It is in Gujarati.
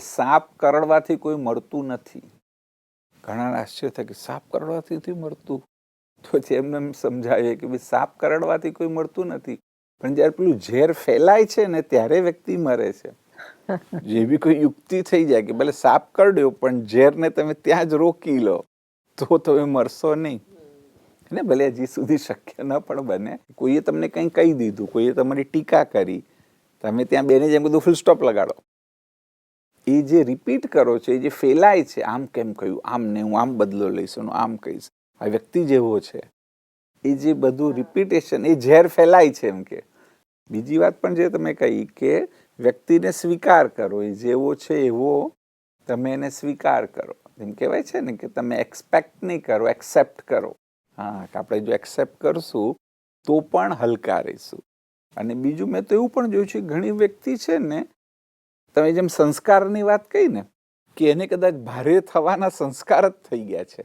સાપ કરડવાથી કોઈ મળતું નથી. ઘણા આશ્ચર્ય થાય કે સાપ કરડવાથી નથી મળતું. તો એમને એમ સમજાવીએ કે ભાઈ સાપ કરડવાથી કોઈ મળતું નથી. પણ જ્યારે પેલું ઝેર ફેલાય છે ને ત્યારે વ્યક્તિ મરે છે. જેવી કોઈ યુક્તિ થઈ જાય કે ભલે સાપ કરડ્યો પણ ઝેરને તમે ત્યાં જ રોકી લો તો તમે મરશો નહીં. ને ભલે હજી સુધી શક્ય ન પણ બને. કોઈએ તમને કંઈ કહી દીધું કોઈએ તમારી ટીકા કરી તમે ત્યાં બેને જેમ બધું ફૂલ સ્ટોપ લગાડો. એ જે રિપીટ કરો છો એ જે ફેલાય છે આમ કેમ કહ્યું? આમ ને હું આમ બદલો લઈશ હું આમ કહીશ. આ વ્યક્તિ જેવો છે. એ જે બધું રિપીટેશન એ ઝેર ફેલાય છે એમ કે. બીજી વાત પણ જે તમે કહી કે વ્યક્તિને સ્વીકાર કરો એ જેવો છે એવો તમે એને સ્વીકાર કરો. એમ કહેવાય છે ને કે તમે એક્સપેક્ટ નહીં કરો એક્સેપ્ટ કરો. હા કે આપણે જો એક્સેપ્ટ કરશું તો પણ હલકા રહીશું. અને બીજું મેં તો એવું પણ જોયું છે ઘણી વ્યક્તિ છે ને તમે જેમ સંસ્કારની વાત કહી ને કે એને કદાચ ભારે થવાના સંસ્કાર જ થઈ ગયા છે.